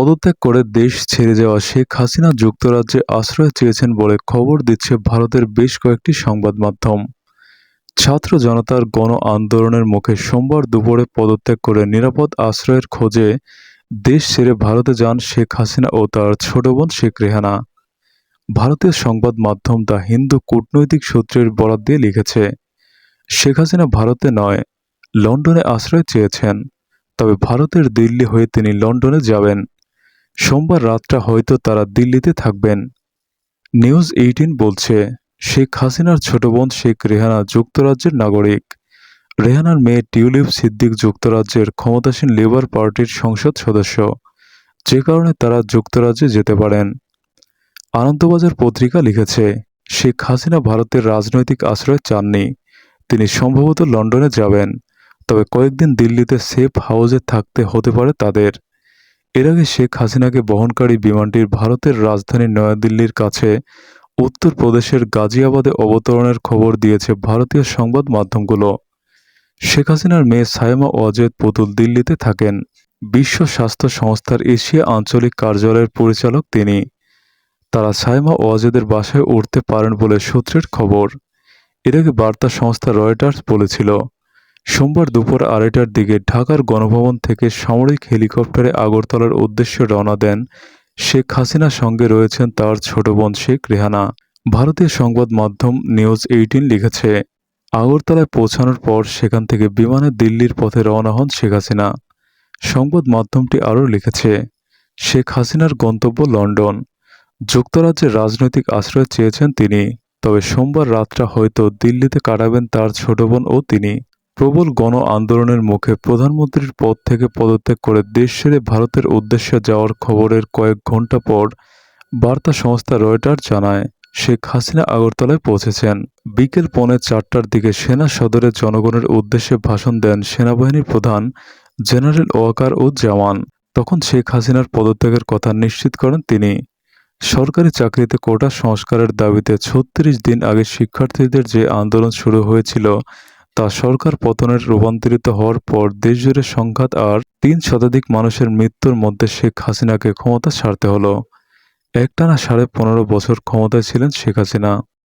পদত্যাগ করে দেশ ছেড়ে যাওয়া শেখ হাসিনা যুক্তরাজ্যে আশ্রয় চেয়েছেন বলে খবর দিচ্ছে ভারতের বেশ কয়েকটি সংবাদ মাধ্যম। ছাত্র জনতার গণ আন্দোলনের মুখে সোমবার দুপুরে পদত্যাগ করে নিরাপদ আশ্রয়ের খোঁজে দেশ ছেড়ে ভারতে যান শেখ হাসিনা ও তার ছোট বোন শেখ রেহানা। ভারতীয় সংবাদ মাধ্যম দ্য হিন্দু কূটনৈতিক সূত্রের বরাত দিয়ে লিখেছে, শেখ হাসিনা ভারতে নয়, লন্ডনে আশ্রয় চেয়েছেন। তবে ভারতের দিল্লি হয়ে তিনি লন্ডনে যাবেন। সোমবার রাতটা হয়তো তারা দিল্লিতে থাকবেন। নিউজ এইটিন বলছে, শেখ হাসিনার ছোট বোন শেখ রেহানা যুক্তরাজ্যের নাগরিক। রেহানার মেয়ে টিউলিপ সিদ্দিক যুক্তরাজ্যের ক্ষমতাসীন লেবার পার্টির সংসদ সদস্য। যে কারণে তারা যুক্তরাজ্যে যেতে পারেন। আনন্দবাজার পত্রিকা লিখেছে, শেখ হাসিনা ভারতের রাজনৈতিক আশ্রয় চাননি। তিনি সম্ভবত লন্ডনে যাবেন, তবে কয়েকদিন দিল্লিতে সেফ হাউসে থাকতে হতে পারে তাদের। এর আগে শেখ হাসিনাকে বহনকারী বিমানটির ভারতের রাজধানী নয়াদিল্লির কাছে উত্তরপ্রদেশের গাজিয়াবাদে অবতরণের খবর দিয়েছে ভারতীয় সংবাদ মাধ্যমগুলো। শেখ হাসিনার মেয়ে সায়মা ওয়াজেদ পুতুল দিল্লিতে থাকেন। বিশ্ব স্বাস্থ্য সংস্থার এশিয়া আঞ্চলিক কার্যালয়ের পরিচালক তিনি। তারা সায়মা ওয়াজেদের বাসায় উঠতে পারেন বলে সূত্রের খবর। এর আগে বার্তা সংস্থা রয়টার্স বলেছিল সোমবার দুপুর আড়াইটার দিকে ঢাকার গণভবন থেকে সামরিক হেলিকপ্টারে আগরতলার উদ্দেশ্যে রওনা দেন শেখ হাসিনার সঙ্গে রয়েছেন তার ছোট বোন শেখ রেহানা। ভারতীয় সংবাদ মাধ্যম নিউজ এইটিন লিখেছে, আগরতলায় পৌঁছানোর পর সেখান থেকে বিমানে দিল্লির পথে রওনা হন শেখ হাসিনা। সংবাদ মাধ্যমটি আরও লিখেছে, শেখ হাসিনার গন্তব্য লন্ডন। যুক্তরাজ্যের রাজনৈতিক আশ্রয় চেয়েছেন তিনি, তবে সোমবার রাতটা হয়তো দিল্লিতে কাটাবেন তার ছোট বোন ও তিনি। প্রবল গণ আন্দোলনের মুখে প্রধানমন্ত্রীর পদ থেকে পদত্যাগ করে দেশ ছেড়ে ভারতের উদ্দেশ্যে যাওয়ার খবরের কয়েক ঘণ্টা পর বার্তা সংস্থা রয়টার জানায়, শেখ হাসিনা আগরতলায় পৌঁছেছেন। বিকেল পৌনে চারটার দিকে সেনা সদরে জনগণের উদ্দেশ্যে ভাষণ দেন সেনাবাহিনীর প্রধান জেনারেল ওয়াকার ও জামান তখন শেখ হাসিনার পদত্যাগের কথা নিশ্চিত করেন তিনি। সরকারি চাকরিতে কোটা সংস্কারের দাবিতে ছত্রিশ দিন আগে শিক্ষার্থীদের যে আন্দোলন শুরু হয়েছিল তা সরকার পতনের রূপান্তরিত হওয়ার পর দেশজুড়ে সংঘাত আর তিন শতাধিক মানুষের মৃত্যুর মধ্যে শেখ হাসিনাকে ক্ষমতা ছাড়তে হলো। একটানা সাড়ে পনেরো বছর ক্ষমতায় ছিলেন শেখ হাসিনা।